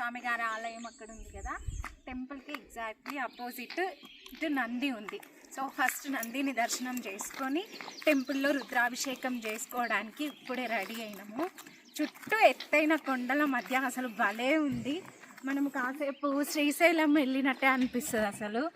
స్వామి గారి ఆలయం అక్కడ ఉంది కదా. టెంపుల్కి ఎగ్జాక్ట్లీ అపోజిట్ ఇటు నంది ఉంది. సో ఫస్ట్ నందిని దర్శనం చేసుకొని టెంపుల్లో రుద్రాభిషేకం చేసుకోవడానికి ఇప్పుడే రెడీ అయినాము. చుట్టూ ఎత్తైన కొండల మధ్య అసలు భలే ఉంది. మనం కాసేపు శ్రీశైలం వెళ్ళినట్టే అనిపిస్తుంది అసలు.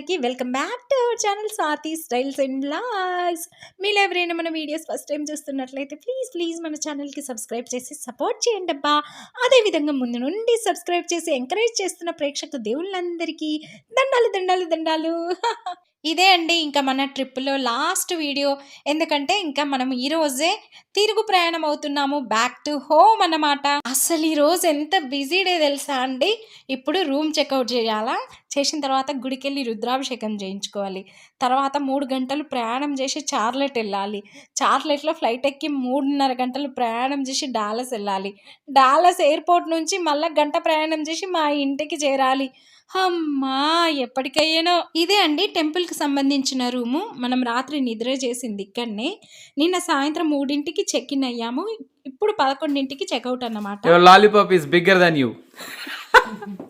అందరికీ welcome back to our channel Swathi styles and logs మీరు ఎవరైనా మన వీడియోస్ ఫస్ట్ టైం చూస్తున్నట్లయితే ప్లీజ్ ప్లీజ్ మన ఛానల్కి సబ్స్క్రైబ్ చేసి సపోర్ట్ చేయండి అబ్బా. అదేవిధంగా ముందు నుండి సబ్స్క్రైబ్ చేసి ఎంకరేజ్ చేస్తున్న ప్రేక్షక దేవుళ్ళందరికీ దండాలు దండాలు దండాలు. ఇదే అండి ఇంకా మన ట్రిప్లో లాస్ట్ వీడియో ఎందుకంటే ఇంకా మనం ఈరోజే తిరుగు ప్రయాణం అవుతున్నాము బ్యాక్ టు హోమ్ అన్నమాట. అసలు ఈ రోజు ఎంత బిజీ డే తెలుసా అండి? ఇప్పుడు రూమ్ చెక్అవుట్ చేయాలా? చేసిన తర్వాత గుడికి వెళ్ళి రుద్రాభిషేకం చేయించుకోవాలి. తర్వాత మూడు గంటలు ప్రయాణం చేసి చార్లెట్ వెళ్ళాలి. చార్లెట్లో ఫ్లైట్ ఎక్కి మూడున్నర గంటలు ప్రయాణం చేసి డాలస్ వెళ్ళాలి. డాలస్ ఎయిర్పోర్ట్ నుంచి మళ్ళీ గంట ప్రయాణం చేసి మా ఇంటికి చేరాలి. అమ్మా ఎప్పటికయ్యానో. ఇదే అండి టెంపుల్కి సంబంధించిన రూము. మనం రాత్రి నిద్ర చేసింది ఇక్కడనే. నిన్న సాయంత్రం మూడింటికి చెక్ ఇన్ అయ్యాము. ఇప్పుడు పదకొండింటికి చెక్అవుట్ అన్నమాట. Your lollipop is bigger than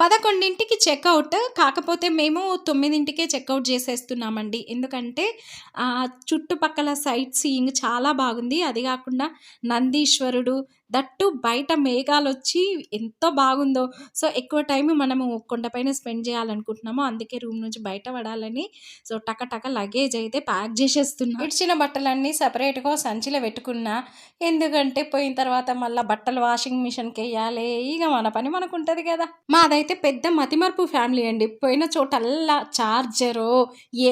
పదకొండింటికి చెక్అవుట్ కాకపోతే మేము తొమ్మిదింటికే చెక్అవుట్ చేసేస్తున్నామండి. ఎందుకంటే ఆ, చుట్టుపక్కల సైట్ సీయింగ్ చాలా బాగుంది. అది కాకుండా నందీశ్వరుడు దట్టు బయట మేఘాలు వచ్చి ఎంతో బాగుందో. సో ఎక్కువ టైం మనము కొండపైన స్పెండ్ చేయాలనుకుంటున్నాము అందుకే రూమ్ నుంచి బయట పడాలని. సో టక టక లగేజ్ అయితే ప్యాక్ చేసేస్తున్నా. ఇచ్చిన బట్టలన్నీ సపరేట్గా సంచిలో పెట్టుకున్నా. ఎందుకంటే పోయిన తర్వాత మళ్ళీ బట్టలు వాషింగ్ మిషన్కి వేయాలి ఇక మన పని మనకు ఉంటుంది కదా. మాదైతే అయితే పెద్ద మతిమరుపు ఫ్యామిలీ అండి. పోయిన చోటల్లా చార్జరు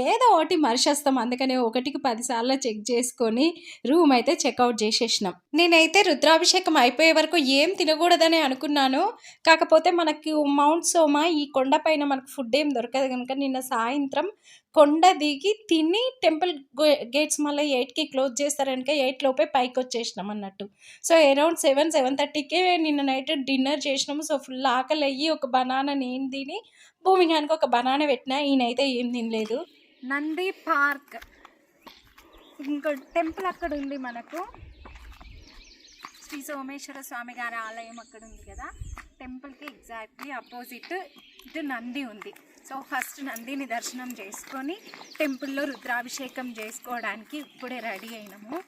ఏదో ఒకటి మరిచేస్తాం. అందుకనే ఒకటికి పదిసార్లు చెక్ చేసుకొని రూమ్ అయితే చెక్అవుట్ చేసేసినాం. నేనైతే రుద్రాభిషేకం అయిపోయే వరకు ఏం తినకూడదని అనుకున్నాను. కాకపోతే మనకి మౌంట్ సోమా ఈ కొండపైన మనకు ఫుడ్ ఏం దొరకదు కనుక నిన్న సాయంత్రం కొండ దిగి తిని టెంపుల్ గేట్స్ మళ్ళీ ఎయిట్కి క్లోజ్ చేస్తారనుక ఎయిట్ లోపే పైకి వచ్చేసినాం అన్నట్టు. సో అరౌండ్ సెవెన్ సెవెన్ థర్టీకే నిన్న నైట్ డిన్నర్ చేసినాము. సో ఫుల్ ఆకలి అయ్యి ఒక బనానా నేను తిని భూమి ఒక బనానా పెట్టినా ఈయనైతే ఏం తినలేదు. నంది పార్క్. ఇంకో టెంపుల్ అక్కడ ఉంది మనకు. శ్రీ సోమేశ్వర స్వామి గారి ఆలయం అక్కడ ఉంది కదా. టెంపుల్కి ఎగ్జాక్ట్లీ అపోజిట్ ఇటు నంది ఉంది. సో ఫస్ట్ నందిని దర్శనం చేసుకొని టెంపుల్లో రుద్రాభిషేకం చేసుకోవడానికి ఇప్పుడే రెడీ అయినాము.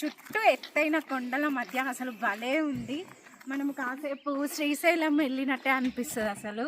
చుట్టూ ఎత్తైన కొండల మధ్య అసలు భలే ఉంది. మనం కాసేపు శ్రీశైలం వెళ్ళినట్టే అనిపిస్తుంది అసలు.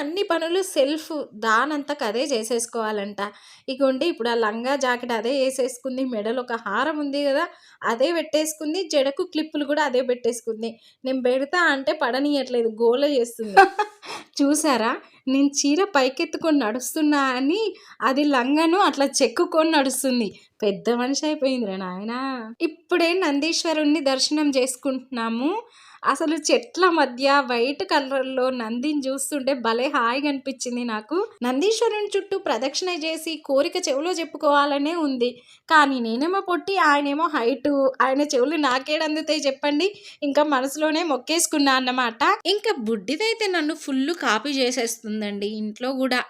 అన్ని పనులు సెల్ఫ్ దానంతకు అదే చేసేసుకోవాలంట. ఇగోండి ఇప్పుడు ఆ లంగా జాకెట్ అదే వేసేసుకుంది మెడలో ఒక హారం ఉంది కదా అదే పెట్టేసుకుంది జడకు క్లిప్పులు కూడా అదే పెట్టేసుకుంది. నేను పెడతా అంటే పడనీయట్లేదు గోల చేస్తుంది. చూసారా? నేను చీర పైకెత్తుకొని నడుస్తున్నా అని అది లంగను అట్లా చెక్కుకొని నడుస్తుంది. పెద్ద మనిషి అయిపోయిందిరా నాయనా. ఇప్పుడే నందీశ్వరుణ్ణి దర్శనం చేసుకుంటున్నాము. అసలు చెట్ల మధ్య వైట్ కలర్లో నందిని చూస్తుంటే భలే హాయిగా అనిపించింది నాకు. నందీశ్వరుని చుట్టూ ప్రదక్షిణ చేసి కోరిక చెవిలో చెప్పుకోవాలనే ఉంది. కానీ నేనేమో పొట్టి ఆయనేమో హైటు ఆయన చెవులు నాకేడందుతాయి చెప్పండి. ఇంకా మనసులోనే మొక్కేసుకున్నా అన్నమాట. ఇంకా బుడ్డిదైతే నన్ను ఫుల్ కాపీ చేసేస్తుందండి. ఇంట్లో కూడా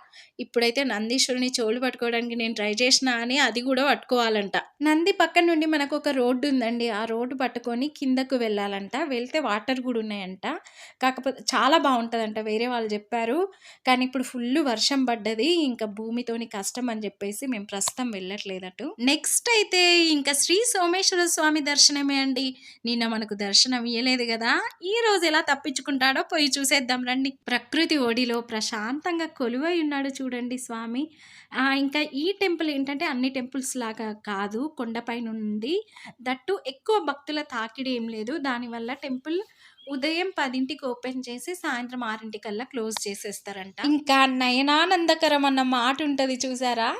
ఇప్పుడైతే నందీశ్వరుని చెవులు పట్టుకోవడానికి నేను ట్రై చేసిన అని అది కూడా పట్టుకోవాలంట. నంది పక్క నుండి మనకు ఒక రోడ్డు ఉందండి. ఆ రోడ్డు పట్టుకొని కిందకు వెళ్ళాలంట. వెళ్తే వాటర్ కూడా ఉన్నాయంట. కాకపోతే చాలా బాగుంటుందంట. వేరే వాళ్ళు చెప్పారు. కానీ ఇప్పుడు ఫుల్ వర్షం పడ్డది. ఇంకా భూమితోని కష్టం అని చెప్పేసి మేము ప్రస్తుతం వెళ్ళట్లేదటు. నెక్స్ట్ అయితే ఇంకా శ్రీ సోమేశ్వర స్వామి దర్శనమే అండి. నిన్న మనకు దర్శనం ఇయ్యలేదు కదా. ఈ రోజు ఎలా తప్పించుకుంటాడో పోయి చూసేద్దాం రండి. ప్రకృతి ఒడిలో ప్రశాంతంగా కొలువై ఉన్నాడు ఉన్నాడు చూడండి స్వామి. ఇంకా ఈ టెంపుల్ ఏంటంటే అన్ని టెంపుల్స్ లాగా కాదు కొండపైన ఉంది దట్టు ఎక్కువ భక్తుల తాకిడి ఏం లేదు. దానివల్ల టెంపుల్ ఉదయం పదింటికి ఓపెన్ చేసి సాయంత్రం ఆరింటికల్లా క్లోజ్ చేసేస్తారంట. ఇంకా నయనానందకరం అన్న మాట ఉంటుంది చూసారా?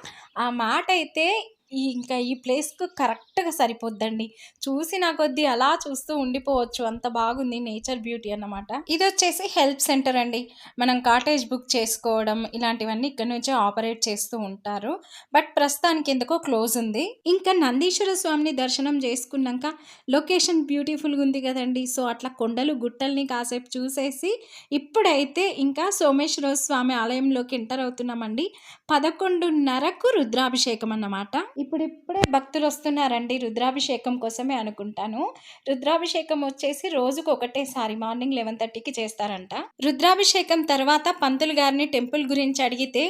ఆ మాట అయితే ఇంకా ఈ ప్లేస్కు కరెక్ట్గా సరిపోద్దండి. చూసిన కొద్దీ అలా చూస్తూ ఉండిపోవచ్చు. అంత బాగుంది నేచర్ బ్యూటీ అన్నమాట. ఇది వచ్చేసి హెల్ప్ సెంటర్ అండి. మనం కాటేజ్ బుక్ చేసుకోవడం ఇలాంటివన్నీ ఇక్కడ నుంచే ఆపరేట్ చేస్తూ ఉంటారు. బట్ ప్రస్తుతానికి ఎందుకో క్లోజ్ ఉంది. ఇంకా నందీశ్వర స్వామిని దర్శనం చేసుకున్నాక లొకేషన్ బ్యూటిఫుల్గా ఉంది కదండి. సో అట్లా కొండలు గుట్టల్ని కాసేపు చూసేసి ఇప్పుడైతే ఇంకా సోమేశ్వర స్వామి ఆలయంలోకి ఎంటర్ అవుతున్నామండి. పదకొండున్నరకు రుద్రాభిషేకం అన్నమాట. ఇప్పుడు ఇప్పుడే భక్తులు వస్తున్నారండి రుద్రాభిషేకం కోసమే అనుకుంటాను. రుద్రాభిషేకం వచ్చేసి రోజుకు ఒకటేసారి మార్నింగ్ లెవెన్ థర్టీకి చేస్తారంట. రుద్రాభిషేకం తర్వాత పంతులు గారిని టెంపుల్ గురించి అడిగితే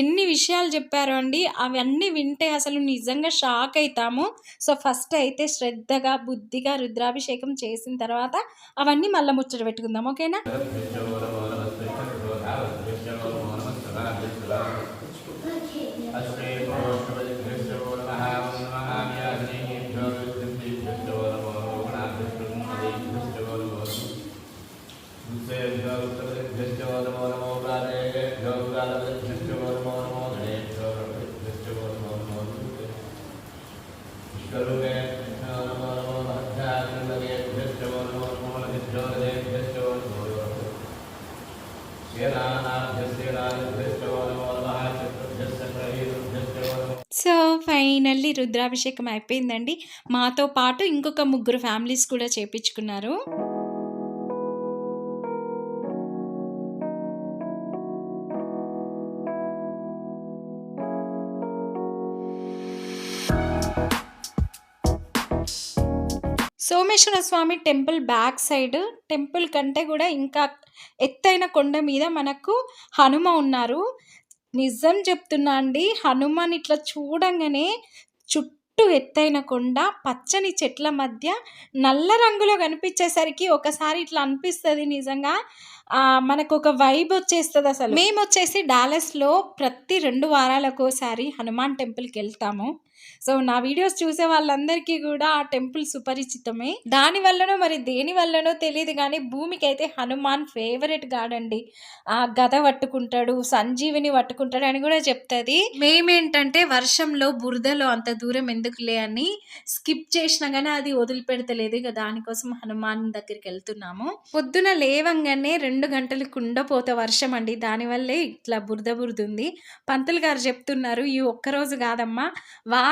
ఎన్ని విషయాలు చెప్పారో అండి అవన్నీ వింటే అసలు నిజంగా షాక్ అవుతాము సో ఫస్ట్ అయితే శ్రద్ధగా బుద్ధిగా రుద్రాభిషేకం చేసిన తర్వాత అవన్నీ మళ్ళీ ముచ్చట పెట్టుకుందాం. ఓకేనా? సో ఫైనల్లీ రుద్రాభిషేకం అయిపోయిందండి. మాతో పాటు ఇంకొక ముగ్గురు ఫ్యామిలీస్ కూడా చేపించుకున్నారు. Someshwara Swamy temple back side temple కంటే కూడా ఇంకా ఎత్తైన కొండ మీద మనకు హనుమ ఉన్నారు. నిజం చెప్తున్నా అండి హనుమాన్ ఇట్లా చూడంగానే చుట్టూ ఎత్తైన కొండ పచ్చని చెట్ల మధ్య నల్ల రంగులో కనిపించేసరికి ఒకసారి ఇట్లా అనిపిస్తుంది నిజంగా. మనకు ఒక వైబ్ వచ్చేస్తుంది అసలు. మేము వచ్చేసి డాలస్లో ప్రతి రెండు వారాలకు ఒకసారి హనుమాన్ టెంపుల్కి వెళ్తాము. సో నా వీడియోస్ చూసే వాళ్ళందరికీ కూడా ఆ టెంపుల్ సుపరిచితమే. దాని వల్లనో మరి దేని వల్లనో తెలియదు కానీ భూమికి అయితే హనుమాన్ ఫేవరెట్ గాడండి ఆ గద పట్టుకుంటాడు సంజీవిని పట్టుకుంటాడు అని కూడా చెప్తుంది. మేమేంటంటే వర్షంలో బురదలో అంత దూరం ఎందుకులే అని స్కిప్ చేసినా కానీ అది వదిలిపెడతలేదు ఇక దానికోసం హనుమాన్ దగ్గరికి వెళ్తున్నాము. పొద్దున లేవంగానే రెండు గంటలు కుండపోత వర్షం అండి. దానివల్లే ఇట్లా బురద బురద ఉంది. పంతులు గారు చెప్తున్నారు ఈ ఒక్కరోజు కాదమ్మా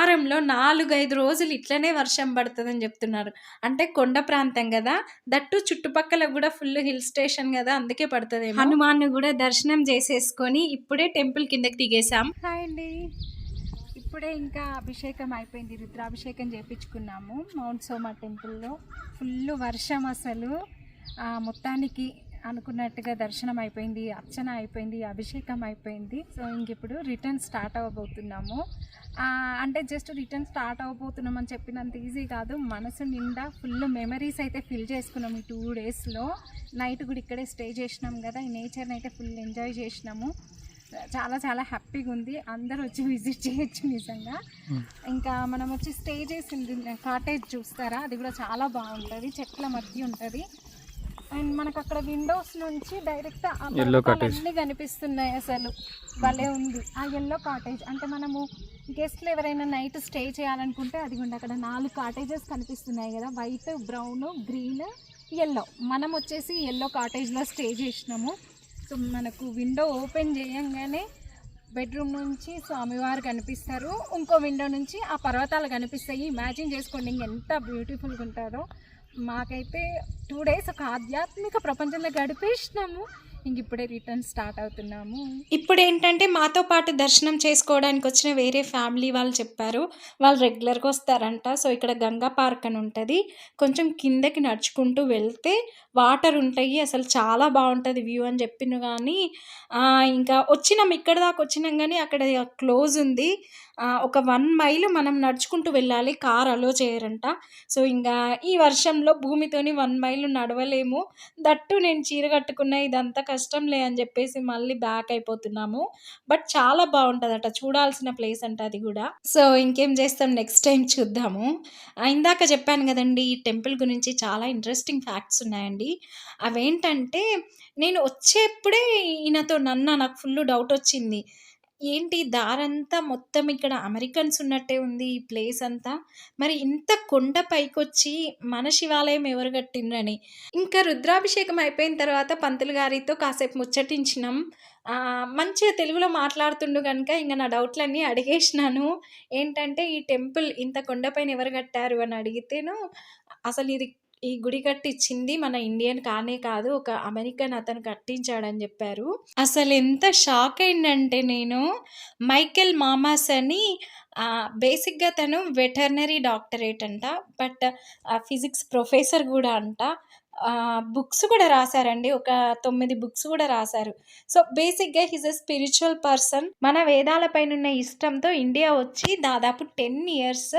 వారంలో నాలుగైదు రోజులు ఇట్లనే వర్షం పడుతుందని చెప్తున్నారు. అంటే కొండ ప్రాంతం కదా దట్టు చుట్టుపక్కల కూడా ఫుల్ హిల్ స్టేషన్ కదా అందుకే పడుతుంది హనుమాన్ కూడా దర్శనం చేసేసుకొని ఇప్పుడే టెంపుల్ కిందకి దిగేసాం హాయ్ అండి. ఇప్పుడే ఇంకా అభిషేకం అయిపోయింది రుద్రాభిషేకం చేయించుకున్నాము మౌంట్ సోమా టెంపుల్లో. ఫుల్ వర్షం అసలు. ఆ, మొత్తానికి అనుకున్నట్టుగా దర్శనం అయిపోయింది అర్చన అయిపోయింది అభిషేకం అయిపోయింది. సో ఇంక ఇప్పుడు రిటర్న్ స్టార్ట్ అవ్వబోతున్నాము. అంటే జస్ట్ రిటర్న్ స్టార్ట్ అవ్వబోతున్నాం అని చెప్పినంత ఈజీ కాదు. మనసు నిండా ఫుల్ మెమరీస్ అయితే ఫిల్ చేసుకున్నాం ఈ టూ డేస్లో నైట్ కూడా ఇక్కడే స్టే చేసినాం కదా. ఈ నేచర్ని అయితే ఫుల్ ఎంజాయ్ చేసినాము. చాలా చాలా హ్యాపీగా ఉంది. అందరూ వచ్చి విజిట్ చేయొచ్చు నిజంగా. ఇంకా మనం వచ్చి స్టే చేసింది కాటేజ్ చూస్తారా? అది కూడా చాలా బాగుంటుంది. చెట్ల మధ్య ఉంటుంది. అండ్ మనకు అక్కడ విండోస్ నుంచి డైరెక్ట్ Yellow cottage. అన్ని కనిపిస్తున్నాయి అసలు. భలే ఉంది. ఆ ఎల్లో కాటేజ్ అంటే మనము గెస్ట్లు ఎవరైనా నైట్ స్టే చేయాలనుకుంటే అదిగోండి అక్కడ నాలుగు కాటేజెస్ కనిపిస్తున్నాయి కదా. వైట్ బ్రౌన్ గ్రీన్ ఎల్లో మనం వచ్చేసి ఎల్లో కాటేజ్లో స్టే చేసినాము. సో మనకు విండో ఓపెన్ చేయంగానే బెడ్రూమ్ నుంచి స్వామివారు కనిపిస్తారు. ఇంకో విండో నుంచి ఆ పర్వతాలు కనిపిస్తాయి. ఇమాజిన్ చేసుకోండి ఎంత బ్యూటిఫుల్గా ఉంటుందో మాకైతే టూ డేస్ ఒక ఆధ్యాత్మిక ప్రపంచంలో గడిపేసినాము. ఇంక ఇప్పుడే రిటర్న్ స్టార్ట్ అవుతున్నాము. ఇప్పుడు ఏంటంటే మాతో పాటు దర్శనం చేసుకోవడానికి వచ్చిన వేరే ఫ్యామిలీ వాళ్ళు చెప్పారు. వాళ్ళు రెగ్యులర్గా వస్తారంట. సో ఇక్కడ గంగా పార్క్ అని ఉంటుంది. కొంచెం కిందకి నడుచుకుంటూ వెళ్తే వాటర్ ఉంటాయి అసలు చాలా బాగుంటుంది వ్యూ అని చెప్పిన కానీ ఇంకా వచ్చినాం ఇక్కడ దాకా వచ్చినాం కానీ అక్కడ క్లోజ్ ఉంది. ఒక వన్ మైల్ మనం నడుచుకుంటూ వెళ్ళాలి కార్ అలో చేయరంట. సో ఇంకా ఈ వర్షంలో భూమితోని వన్ మైల్ నడవలేము. దట్టు నేను చీర కట్టుకున్న ఇదంతా కష్టంలే అని చెప్పేసి మళ్ళీ బ్యాక్ అయిపోతున్నాము. బట్ చాలా బాగుంటుందట చూడాల్సిన ప్లేస్ అంట అది కూడా. సో ఇంకేం చేస్తాం నెక్స్ట్ టైం చూద్దాము. ఇందాక చెప్పాను కదండి ఈ టెంపుల్ గురించి చాలా ఇంట్రెస్టింగ్ ఫ్యాక్ట్స్ ఉన్నాయండి. అవేంటంటే నేను వచ్చేప్పుడే ఈయనతో నన్న నాకు ఫుల్ డౌట్ వచ్చింది. ఏంటి దారంతా మొత్తం ఇక్కడ అమెరికన్స్ ఉన్నట్టే ఉంది ఈ ప్లేస్ అంతా? మరి ఇంత కొండ పైకొచ్చి మన శివాలయం ఎవరు కట్టిండ్రని? ఇంకా రుద్రాభిషేకం అయిపోయిన తర్వాత పంతులు గారితో కాసేపు ముచ్చటించినాం. మంచిగా తెలుగులో మాట్లాడుతుండు కనుక ఇంకా నా డౌట్లన్నీ అడిగేసినాను. ఏంటంటే ఈ టెంపుల్ ఇంత కొండపైన ఎవరు కట్టారు అని అడిగితేను అసలు ఇది ఈ గుడి కట్టించింది మన ఇండియన్ కానే కాదు ఒక అమెరికన్ అతను కట్టించాడని చెప్పారు. అసలు ఎంత షాక్ అయిందంటే నేను మైకెల్ మామాస్ అని బేసిక్గా తను వెటర్నరీ డాక్టరేట్ అంట బట్ ఫిజిక్స్ ప్రొఫెసర్ కూడా అంట. బుక్స్ కూడా రాశారండి. ఒక తొమ్మిది బుక్స్ కూడా రాశారు. సో బేసిక్గా హిజ్ అ స్పిరిచువల్ పర్సన్. మన వేదాలపైన ఉన్న ఇష్టంతో ఇండియా వచ్చి దాదాపు టెన్ ఇయర్స్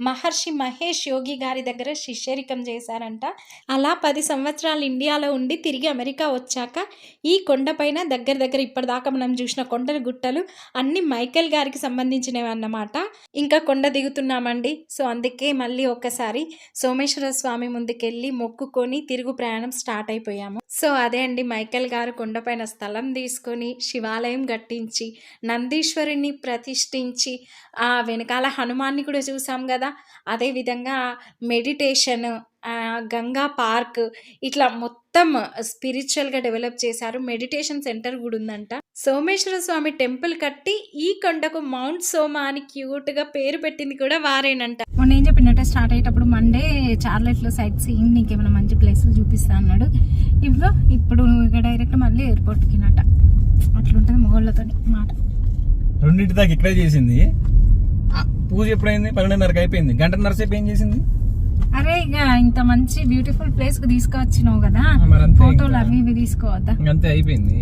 మహర్షి మహేష్ యోగి గారి దగ్గర శిష్యరికం చేశారంట. అలా పది సంవత్సరాలు ఇండియాలో ఉండి తిరిగి అమెరికా వచ్చాక ఈ కొండపైన దగ్గర దగ్గర ఇప్పటిదాకా మనం చూసిన కొండలు గుట్టలు అన్ని మైకేల్ గారికి సంబంధించినవి అన్నమాట. ఇంకా కొండ దిగుతున్నామండి. సో అందుకే మళ్ళీ ఒక్కసారి సోమేశ్వర స్వామి ముందుకెళ్ళి మొక్కుకొని తిరుగు ప్రయాణం స్టార్ట్ అయిపోయాము. సో అదే అండి మైకేల్ గారు కొండపైన స్థలం తీసుకొని శివాలయం కట్టించి నందీశ్వరుణ్ణి ప్రతిష్ఠించి ఆ వెనకాల హనుమాన్ని కూడా చూసాం కదా. అదే విధంగా మెడిటేషన్ గంగా పార్క్ ఇట్లా మొత్తం స్పిరిచువల్గా డెవలప్ చేశారు. మెడిటేషన్ సెంటర్ కూడా ఉందంట. సోమేశ్వర స్వామి టెంపుల్ కట్టి ఈ కొండకు మౌంట్ సోమ అని క్యూట్గా పేరు పెట్టింది కూడా వారేనంట. మొన్న ఏం చెప్పినట్టే స్టార్ట్ అయ్యేటప్పుడు మండే చార్లెట్లో సైట్ సీయింగ్ నీకు ఏమైనా మంచి ప్లేసులు చూపిస్తా అన్నాడు. ఇవ్వ ఇప్పుడు నువ్వు ఇక డైరెక్ట్ మళ్ళీ ఎయిర్పోర్ట్కి నట అట్లుంటుంది మొగోళ్ళతో మాట. రెండింటి దాకా ఇక్కడే చేసింది. పూజ ఎప్పుడైంది? పన్నెండున్నరకు అయిపోయింది. గంటన్నర సేపు ఏం చేసింది? అరే ఇక ఇంత మంచి బ్యూటిఫుల్ ప్లేస్కు తీసుకొచ్చినావు కదా. అంతే ఫోటోలు. అవి ఇవి తీసుకోవద్దా? ఇంకంతే అయిపోయింది.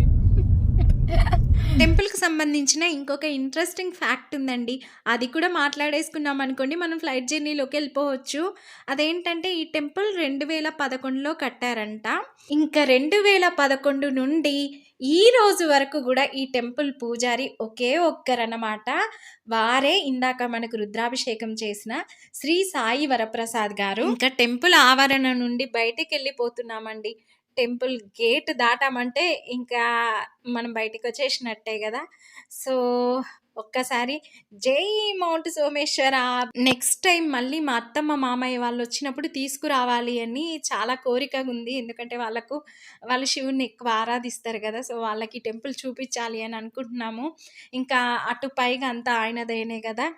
టెంపుల్కి సంబంధించిన ఇంకొక ఇంట్రెస్టింగ్ ఫ్యాక్ట్ ఉందండి. అది కూడా మాట్లాడేసుకున్నాం అనుకోండి మనం ఫ్లైట్ జర్నీలోకి వెళ్ళిపోవచ్చు. అదేంటంటే ఈ టెంపుల్ రెండు వేల పదకొండులో కట్టారంట. ఇంకా రెండు వేల పదకొండు నుండి ఈ రోజు వరకు కూడా ఈ టెంపుల్ పూజారి ఒకే ఒక్కరన్నమాట. వారే ఇందాక మనకు రుద్రాభిషేకం చేసిన శ్రీ సాయి వరప్రసాద్ గారు. ఇంకా టెంపుల్ ఆవరణ నుండి బయటికి వెళ్ళిపోతున్నామండి. టెంపుల్ గేట్ దాటామంటే ఇంకా మనం బయటికి వచ్చేసినట్టే కదా. సో ఒక్కసారి జై మౌంట్ సోమేశ్వర. నెక్స్ట్ టైం మళ్ళీ మా అత్తమ్మ మామయ్య వాళ్ళు వచ్చినప్పుడు తీసుకురావాలి అని చాలా కోరికగా ఉంది. ఎందుకంటే వాళ్ళకు వాళ్ళు శివుని ఎక్కువ ఆరాధిస్తారు కదా సో వాళ్ళకి టెంపుల్ చూపించాలి అని అనుకుంటున్నాము. ఇంకా అటు పైగా అంతా ఆయనదేనే కదా.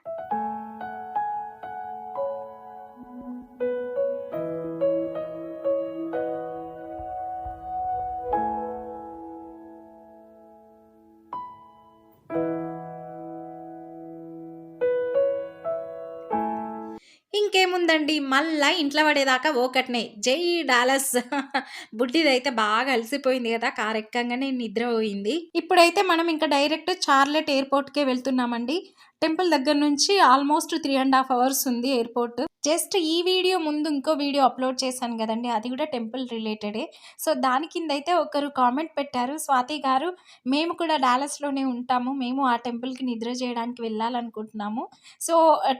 ఇంకేముందండి మళ్ళా ఇంట్లో పడేదాకా ఓకట్నే. జై డాలస్. బుడ్డిదైతే బాగా అలసిపోయింది కదా కారెక్కంగానే నిద్ర పోయింది ఇప్పుడైతే మనం ఇంకా డైరెక్ట్ చార్లెట్ ఎయిర్పోర్ట్కే వెళ్తున్నామండి. టెంపుల్ దగ్గర నుంచి almost three and half hours ఉంది ఎయిర్పోర్ట్. జస్ట్ ఈ వీడియో ముందు ఇంకో వీడియో అప్లోడ్ చేశాను కదండి అది కూడా టెంపుల్ రిలేటెడే. సో దాని కింద అయితే ఒకరు కామెంట్ పెట్టారు స్వాతి గారు మేము కూడా డాలస్లోనే ఉంటాము మేము ఆ టెంపుల్కి నిద్ర చేయడానికి వెళ్ళాలనుకుంటున్నాము. సో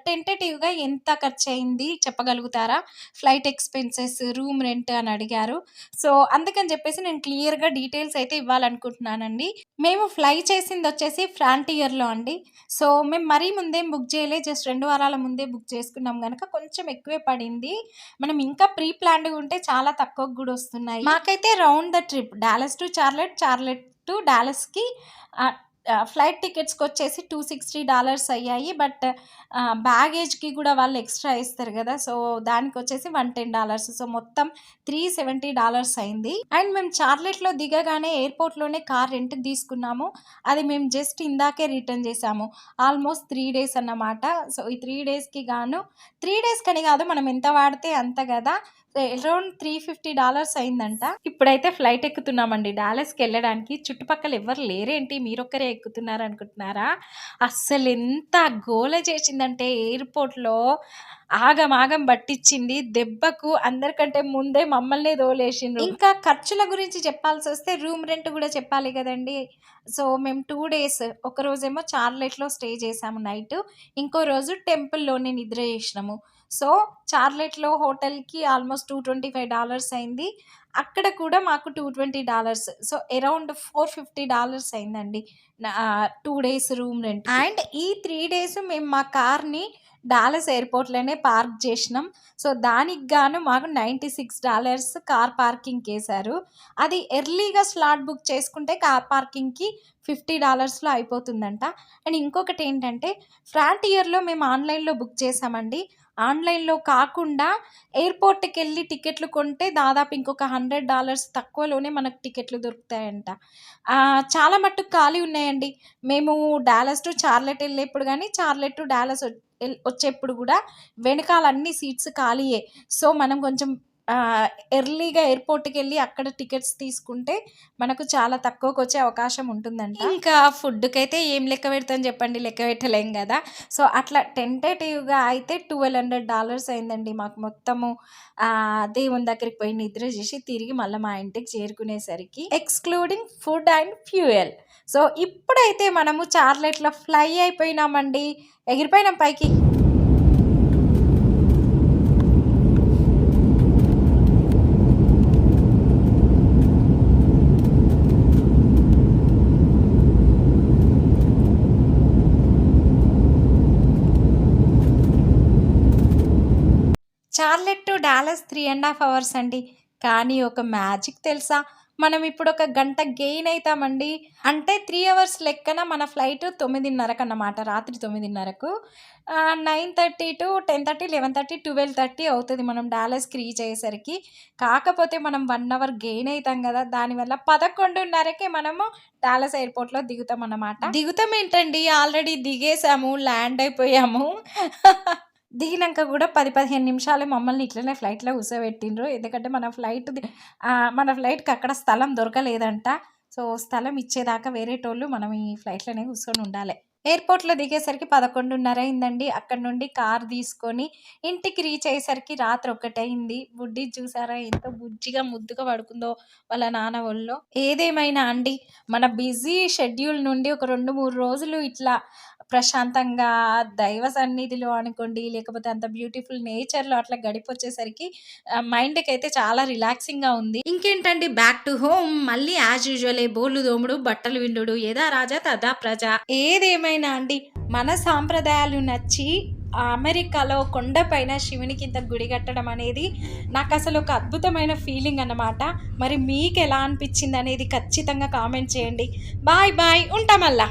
టెంటేటివ్గా ఎంత ఖర్చు అయింది చెప్పగలుగుతారా? ఫ్లైట్ ఎక్స్పెన్సెస్ రూమ్ రెంట్ అని అడిగారు. సో అందుకని చెప్పేసి నేను క్లియర్గా డీటెయిల్స్ అయితే ఇవ్వాలనుకుంటున్నానండి. మేము ఫ్లై చేసింది వచ్చేసి ఫ్రాంటియర్లో అండి. సో మేము మరీ ముందేం బుక్ చేయలే జస్ట్ రెండు వారాల ముందే బుక్ చేసుకున్నాం కనుక కొంచెం ఎక్కువే పడింది. మనం ఇంకా ప్రీ ప్లాన్డ్ ఉంటే చాలా తక్కువ కూడా వస్తున్నాయి. మాకైతే round the trip. Dallas to Charlotte Charlotte to డాలస్కి flight టికెట్స్కి వచ్చేసి టూ సిక్స్టీ డాలర్స్ అయ్యాయి బట్ బ్యాగేజ్కి కూడా వాళ్ళు ఎక్స్ట్రా ఇస్తారు కదా సో దానికి వచ్చేసి వన్ టెన్ డాలర్స్ సో మొత్తం త్రీ సెవెంటీ డాలర్స్ అయింది. అండ్ మేము చార్లెట్లో దిగగానే ఎయిర్పోర్ట్లోనే కార్ రెంట్ తీసుకున్నాము. అది మేము జస్ట్ ఇందాకే రిటర్న్ చేసాము. ఆల్మోస్ట్ త్రీ డేస్ అన్నమాట. సో ఈ త్రీ డేస్కి గాను త్రీ డేస్ కని కాదు మనం ఎంత వాడితే అంత కదా. అరౌండ్ త్రీ ఫిఫ్టీ డాలర్స్ అయిందంట. ఇప్పుడైతే ఫ్లైట్ ఎక్కుతున్నామండి. డాలస్కి వెళ్ళడానికి చుట్టుపక్కల ఎవరు లేరేంటి? మీరొక్కరే ఎక్కుతున్నారు అనుకుంటున్నారా? అస్సలు ఎంత గోల చేసిందంటే ఎయిర్పోర్ట్లో ఆగం ఆగం పట్టించింది. దెబ్బకు అందరికంటే ముందే మమ్మల్ని దోలేసిండ్రు. ఇంకా ఖర్చుల గురించి చెప్పాల్సి వస్తే రూమ్ రెంట్ కూడా చెప్పాలి కదండి. సో మేము టూ డేస్ ఒక రోజేమో చార్లెట్లో స్టే చేసాము నైట్. ఇంకో రోజు టెంపుల్లోనే నిద్ర చేసినాము. సో చార్లెట్లో హోటల్కి almost two twenty five dollars అయింది. అక్కడ కూడా మాకు two twenty dollars. So around four fifty dollars అయిందండి. Two days room rent and ఈ త్రీ డేస్ మేము మా కార్ని డాలస్ ఎయిర్పోర్ట్లోనే పార్క్ చేసినాం. సో దానికి గాను మాకు ninety six dollars car parking వేశారు అది ఎర్లీగా స్లాట్ బుక్ చేసుకుంటే కార్ పార్కింగ్కి ఫిఫ్టీ డాలర్స్లో అయిపోతుందంట. అండ్ ఇంకొకటి ఏంటంటే ఫ్రాంట్ ఇయర్లో మేము ఆన్లైన్లో బుక్ చేసామండి. ఆన్లైన్లో కాకుండా ఎయిర్పోర్ట్కి వెళ్ళి టికెట్లు కొంటే దాదాపు ఇంకొక హండ్రెడ్ డాలర్స్ తక్కువలోనే మనకు టికెట్లు దొరుకుతాయంట. చాలా మట్టుకు ఖాళీ ఉన్నాయండి. మేము డాలస్ టు చార్లెట్ వెళ్ళేప్పుడు కానీ చార్లెట్ టు డాలస్ వచ్చేప్పుడు కూడా వెనకాల అన్ని సీట్స్ ఖాళీయే. సో మనం కొంచెం ఎర్లీగా ఎయిర్పోర్ట్కి వెళ్ళి అక్కడ టికెట్స్ తీసుకుంటే మనకు చాలా తక్కువకి వచ్చే అవకాశం ఉంటుందంట. ఇంకా ఫుడ్కి అయితే ఏం లెక్క పెడతాం చెప్పండి? లెక్క పెట్టలేం కదా. సో అట్లా టెంటేటివ్గా అయితే ట్వెల్వ్ హండ్రెడ్ డాలర్స్ అయిందండి. మాకు మొత్తము దేవుని దగ్గరికి పోయి నిద్ర చేసి తిరిగి మళ్ళీ మా ఇంటికి చేరుకునేసరికి excluding food and fuel so ఇప్పుడైతే మనము చార్లెట్లో ఫ్లై అయిపోయినామండి. ఎగిరిపోయినాం పైకి. Dallas three and half hours అండి. కానీ ఒక మ్యాజిక్ తెలుసా? మనం ఇప్పుడు ఒక గంట గెయిన్ అవుతామండి అంటే త్రీ అవర్స్ లెక్కన మన ఫ్లైట్ తొమ్మిదిన్నరకు అన్నమాట రాత్రి తొమ్మిదిన్నరకు. Nine thirty to ten thirty eleven thirty twelve thirty అవుతుంది మనం డాలస్ రీచ్ అయ్యేసరికి. కాకపోతే మనం వన్ అవర్ గెయిన్ అవుతాం కదా దానివల్ల పదకొండున్నరకే మనము డాలస్ ఎయిర్పోర్ట్లో దిగుతాం అన్నమాట. దిగుతాం ఏంటండి? ఆల్రెడీ దిగేసాము ల్యాండ్ అయిపోయాము. దిగినాక కూడా పది పదిహేను నిమిషాలు మమ్మల్ని ఇట్లనే ఫ్లైట్లో కూర్చోబెట్టిండ్రు ఎందుకంటే మన ఫ్లైట్ మన ఫ్లైట్కి అక్కడ స్థలం దొరకలేదంట. సో స్థలం ఇచ్చేదాకా వేరేటోళ్ళు మనం ఈ ఫ్లైట్లోనే కూర్చొని ఉండాలి. ఎయిర్పోర్ట్లో దిగేసరికి పదకొండున్నర అయిందండి. అక్కడ నుండి కార్ తీసుకొని ఇంటికి రీచ్ అయ్యేసరికి రాత్రి ఒకటైంది బుడ్డి చూసారా ఎంత బుజ్జిగా ముద్దుగా పడుకుందో వాళ్ళ నాన్న ఒళ్ళో. ఏదేమైనా అండి మన బిజీ షెడ్యూల్ నుండి ఒక రెండు మూడు రోజులు ఇట్లా ప్రశాంతంగా దైవ సన్నిధిలో అనుకోండి లేకపోతే అంత బ్యూటిఫుల్ నేచర్లో అట్లా గడిపొచ్చేసరికి మైండ్కి అయితే చాలా రిలాక్సింగ్గా ఉంది. ఇంకేంటండి? బ్యాక్ టు హోమ్ మళ్ళీ యాజ్ యూజువల్ బోళ్ళు దోముడు బట్టలు విండు ఏదా రాజా తదా ప్రజ. ఏదేమైనా అండి మన సాంప్రదాయాలు నచ్చి అమెరికాలో కొండపైన శివునికి ఇంత గుడి కట్టడం అనేది నాకు అసలు ఒక అద్భుతమైన ఫీలింగ్ అన్నమాట. మరి మీకు ఎలా అనిపించింది అనేది ఖచ్చితంగా కామెంట్ చేయండి. Bye bye ఉంటామల్లా.